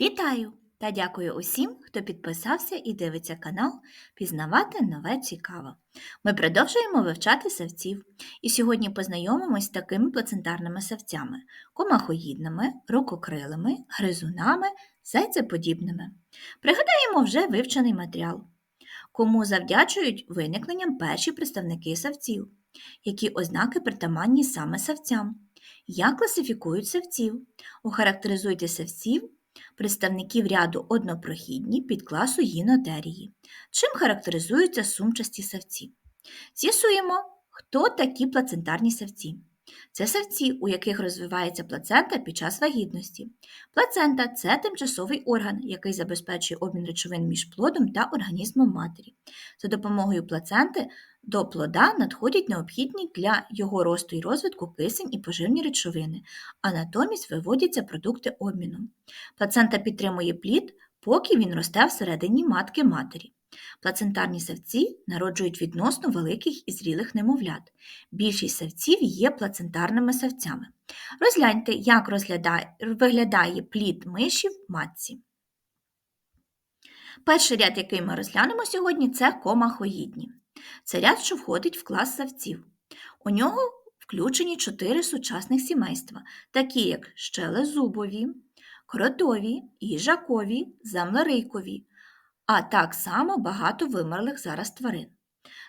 Вітаю та дякую усім, хто підписався і дивиться канал Пізнавати нове цікаво. Ми продовжуємо вивчати савців, і сьогодні познайомимось з такими плацентарними савцями комахоїдними, рукокрилими, гризунами, зайцеподібними. Пригадаємо вже вивчений матеріал, кому завдячують виникненням перші представники савців, які ознаки притаманні саме савцям. Як класифікують савців? Охарактеризуйте савців представників ряду однопрохідні підкласу гінотерії. Чим характеризуються сумчасті савці? З'ясуємо, хто такі плацентарні савці. Це савці, у яких розвивається плацента під час вагітності. Плацента це тимчасовий орган, який забезпечує обмін речовин між плодом та організмом матері. За допомогою плаценти до плода надходять необхідні для його росту і розвитку кисень і поживні речовини, а натомість виводяться продукти обміну. Плацента підтримує плід, поки він росте всередині матки матері. Плацентарні савці народжують відносно великих і зрілих немовлят. Більшість савців є плацентарними савцями. Розгляньте, як виглядає плід миші в матці. Перший ряд, який ми розглянемо сьогодні, це комахоїдні. Це ряд, що входить в клас савців. У нього включені чотири сучасних сімейства, такі як щелезубові, кротові, їжакові, землерийкові, а так само багато вимерлих зараз тварин.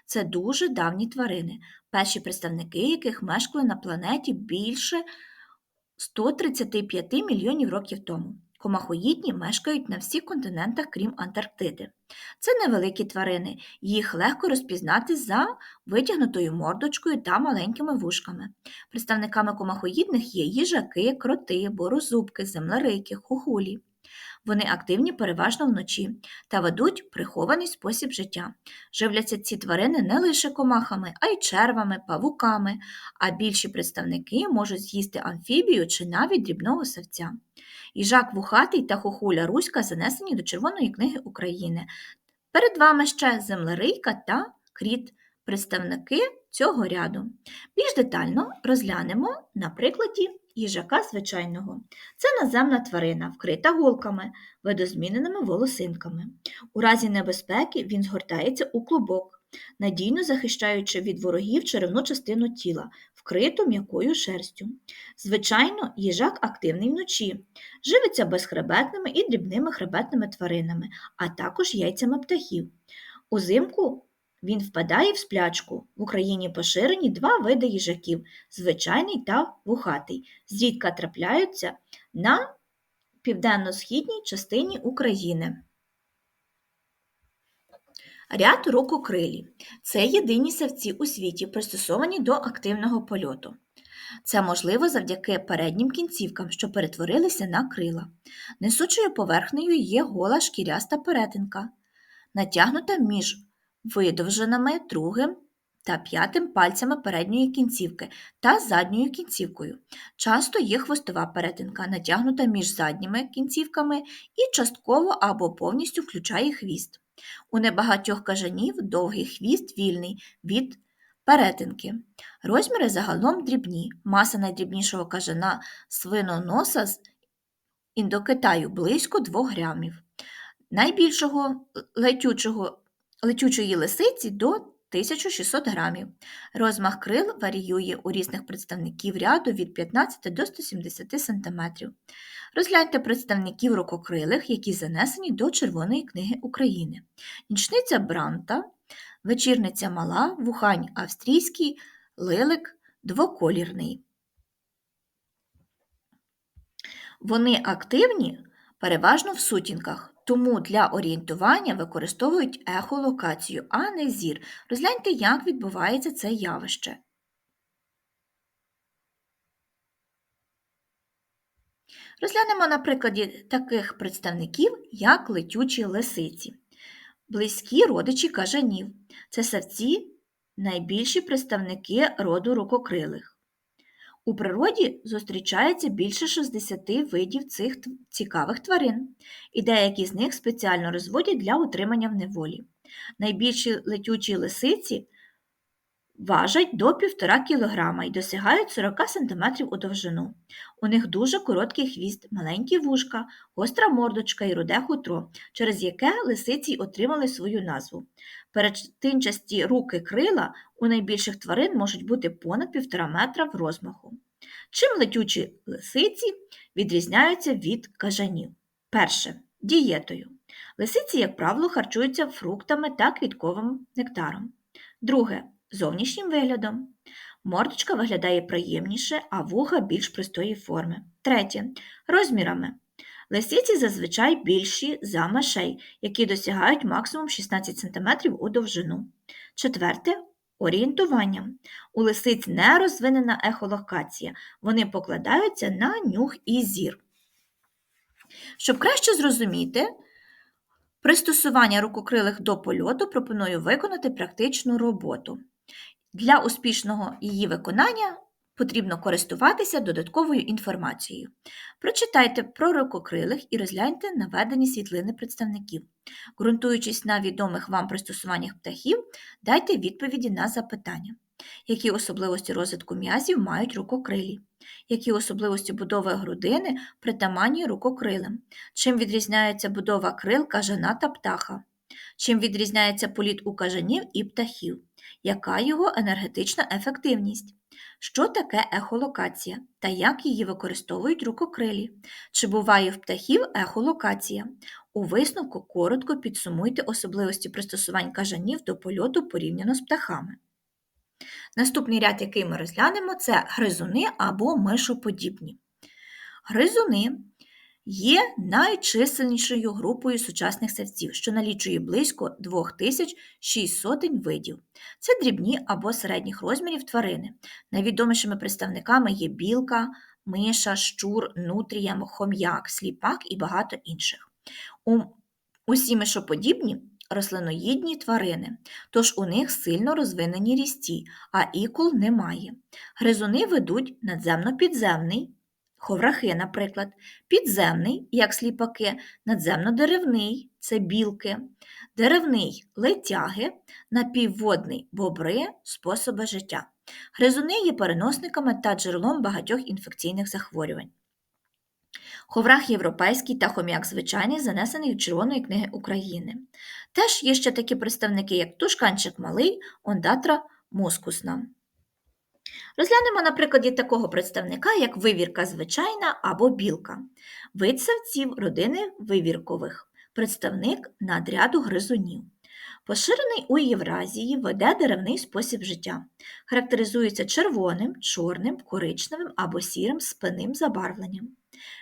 Це дуже давні тварини, перші представники яких мешкали на планеті більше 135 мільйонів років тому. Комахоїдні мешкають на всіх континентах, крім Антарктиди. Це невеликі тварини, їх легко розпізнати за витягнутою мордочкою та маленькими вушками. Представниками комахоїдних є їжаки, кроти, борозубки, землерики, хухулі. Вони активні переважно вночі та ведуть прихований спосіб життя. Живляться ці тварини не лише комахами, а й червами, павуками, а більші представники можуть з'їсти амфібію чи навіть дрібного савця. Їжак вухатий та хохуля Руська занесені до Червоної книги України. Перед вами ще землерийка та кріт, представники цього ряду. Більш детально розглянемо на прикладі їжака звичайного. Це наземна тварина, вкрита голками, видозміненими волосинками. У разі небезпеки він згортається у клубок, надійно захищаючи від ворогів черевну частину тіла, вкриту м'якою шерстю. Звичайно, їжак активний вночі, живиться безхребетними і дрібними хребетними тваринами, а також яйцями птахів. Узимку він впадає в сплячку. В Україні поширені два види їжаків звичайний та вухатий. Зрідка трапляються на південно-східній частині України. Ряд рукокрилі це єдині савці у світі, пристосовані до активного польоту. Це можливо завдяки переднім кінцівкам, що перетворилися на крила. Несучою поверхнею є гола шкіряста перетинка, натягнута між видовженими другим та п'ятим пальцями передньої кінцівки та задньою кінцівкою. Часто є хвостова перетинка, натягнута між задніми кінцівками і частково або повністю включає хвіст. У небагатьох кажанів довгий хвіст вільний від перетинки. Розміри загалом дрібні. Маса найдрібнішого кажана свиноноса з індокитаю близько 2 грамів. Найбільшого летючого летючої лисиці до 1600 грамів. Розмах крил варіює у різних представників ряду від 15 до 170 см. Розгляньте представників рукокрилих, які занесені до Червоної книги України. Нічниця Бранта, вечірниця мала, вухань австрійський, лилик двоколірний. Вони активні переважно в сутінках. Тому для орієнтування використовують ехолокацію, а не зір. Розгляньте, як відбувається це явище. Розглянемо на прикладі таких представників, як летючі лисиці. Близькі родичі кажанів. Це савці найбільші представники роду рукокрилих. У природі зустрічається більше 60 видів цих цікавих тварин, і деякі з них спеціально розводять для утримання в неволі. Найбільші летючі лисиці важать до 1,5 кг і досягають 40 см у довжину. У них дуже короткий хвіст, маленькі вушка, гостра мордочка і руде хутро, через яке лисиці отримали свою назву. Перетинчасті руки крила у найбільших тварин можуть бути понад 1,5 метра в розмаху. Чим летючі лисиці відрізняються від кажанів? Перше дієтою. Лисиці, як правило, харчуються фруктами та квітковим нектаром. Друге зовнішнім виглядом. Мордочка виглядає приємніше, а вуха більш простої форми. Третє розмірами. Лисиці зазвичай більші за мишей, які досягають максимум 16 см у довжину. Четверте орієнтуванням. У лисиць не розвинена ехолокація, вони покладаються на нюх і зір. Щоб краще зрозуміти пристосування рукокрилих до польоту, пропоную виконати практичну роботу. Для успішного її виконання потрібно користуватися додатковою інформацією. Прочитайте про рукокрилих і розгляньте наведені світлини представників. Ґрунтуючись на відомих вам пристосуваннях птахів, дайте відповіді на запитання. Які особливості розвитку м'язів мають рукокрилі? Які особливості будови грудини притаманні рукокрилим? Чим відрізняється будова крил кажана та птаха? Чим відрізняється політ у кажанів і птахів? Яка його енергетична ефективність? Що таке ехолокація та як її використовують рукокрилі? Чи буває в птахів ехолокація? У висновку коротко підсумуйте особливості пристосувань кажанів до польоту порівняно з птахами. Наступний ряд, який ми розглянемо, це гризуни або мишоподібні. Гризуни є найчисельнішою групою сучасних савців, що налічує близько 2600 видів. Це дрібні або середніх розмірів тварини. Найвідомішими представниками є білка, миша, щур, нутрія, хом'як, сліпак і багато інших. У Усі мишоподібні рослиноїдні тварини, тож у них сильно розвинені рісті, а ікол немає. Гризуни ведуть надземно-підземний, ховрахи, наприклад, підземний, як сліпаки, надземно-деревний це білки, деревний летяги, напівводний бобри, способи життя. Гризуни є переносниками та джерелом багатьох інфекційних захворювань. Ховрах європейський та хом'як звичайний занесений в Червоної книги України. Теж є ще такі представники, як тушканчик малий, ондатра мускусна. Розглянемо на прикладі такого представника, як вивірка звичайна або білка, вид савців родини вивіркових, представник надряду гризунів. Поширений у Євразії веде деревний спосіб життя, характеризується червоним, чорним, коричневим або сірим спинним забарвленням.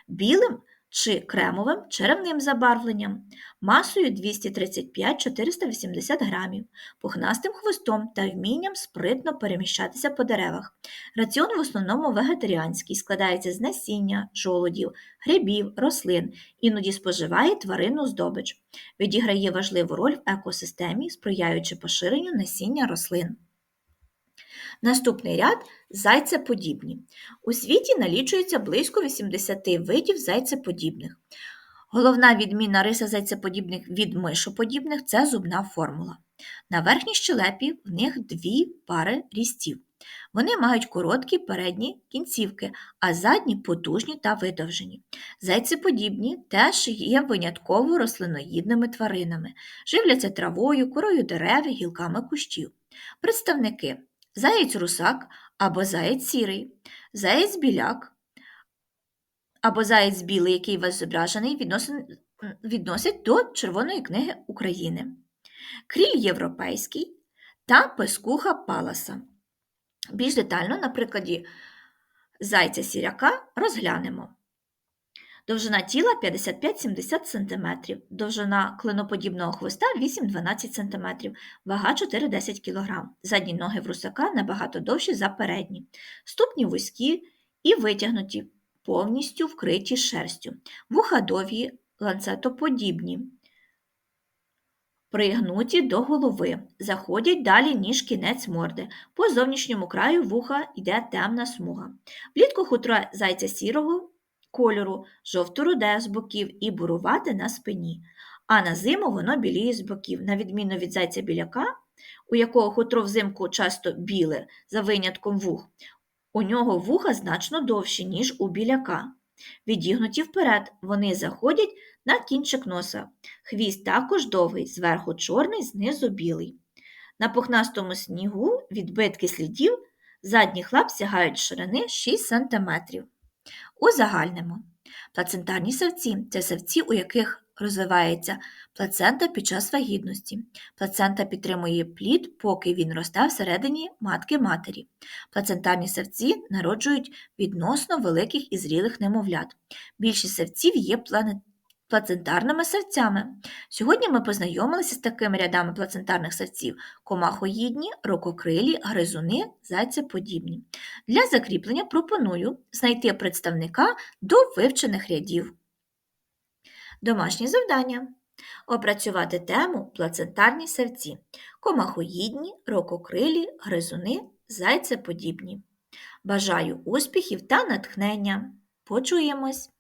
Білим чи кремовим черевним забарвленням, масою 235-480 грамів, пухнастим хвостом та вмінням спритно переміщатися по деревах. Раціон в основному вегетаріанський, складається з насіння, жолудів, грибів, рослин, іноді споживає тваринну здобич. Відіграє важливу роль в екосистемі, сприяючи поширенню насіння рослин. Наступний ряд зайцеподібні. У світі налічується близько 80 видів зайцеподібних. Головна відміна риса зайцеподібних від мишоподібних це зубна формула. На верхній щелепі в них дві пари рістів. Вони мають короткі передні кінцівки, а задні потужні та видовжені. Зайцеподібні теж є винятково рослиноїдними тваринами, живляться травою, корою дерев, гілками кущів. Представники заєць русак або заєць сірий, заєць біляк або заєць білий, який у вас зображений, відносять до Червоної книги України, кріль європейський та пескуха паласа. Більш детально, на прикладі зайця сіряка розглянемо. Довжина тіла 55-70 см, довжина клиноподібного хвоста 8-12 см, вага 4-10 кг. Задні ноги в русака набагато довші за передні, ступні вузькі і витягнуті, повністю вкриті шерстю, вуха довгі, ланцетоподібні, пригнуті до голови, заходять далі, ніж кінець морди. По зовнішньому краю вуха йде темна смуга. Влітку хутро зайця сірого кольору, жовто-руде з боків і бурувате на спині, а на зиму воно біліє з боків. На відміну від зайця біляка, у якого хутро взимку часто біле, за винятком вух, у нього вуха значно довші, ніж у біляка. Відігнуті вперед, вони заходять на кінчик носа. Хвіст також довгий, зверху чорний, знизу білий. На пухнастому снігу відбитки слідів задніх лап сягають ширини 6 см. Узагальнимо. Плацентарні савці це савці, у яких розвивається плацента під час вагітності. Плацента підтримує плід, поки він росте всередині матки матері. Плацентарні савці народжують відносно великих і зрілих немовлят. Більшість савців є плане- плацентарними савцями. Сьогодні ми познайомилися з такими рядами плацентарних савців: комахоїдні, рококрилі, гризуни, зайцеподібні. Для закріплення пропоную знайти представника до вивчених рядів. Домашнє завдання. Опрацювати тему плацентарні савці. Комахоїдні, рококрилі, гризуни, зайцеподібні. Бажаю успіхів та натхнення. Почуємось!